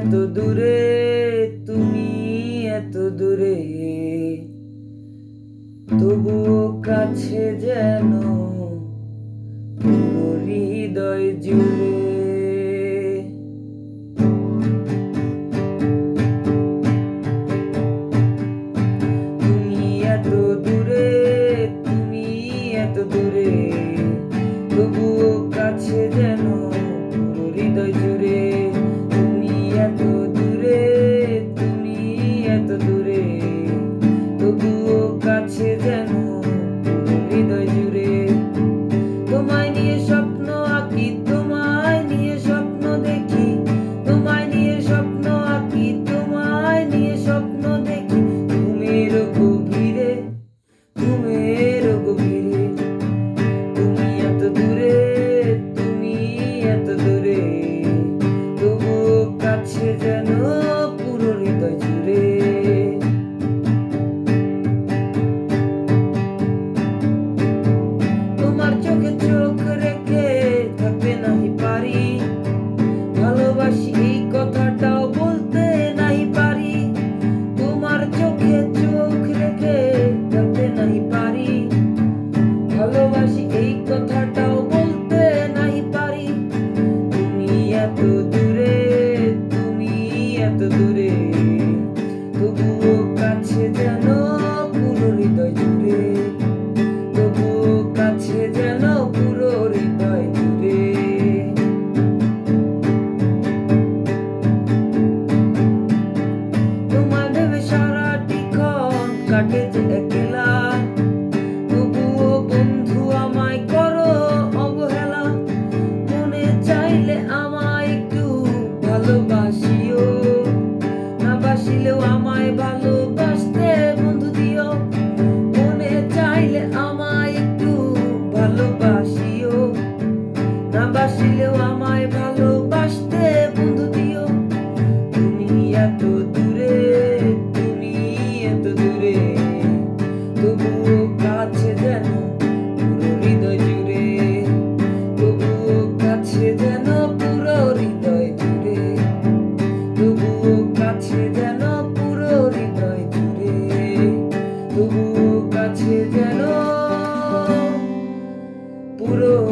এত দূরে, তুমি এত দূরে। তবু কাছে যেন হৃদয় জুড়ে। তুমি এত দূরে, তুমি এত দূরে। তবুও এত দূরে তবুও চাইলেও আমায় ভালো puro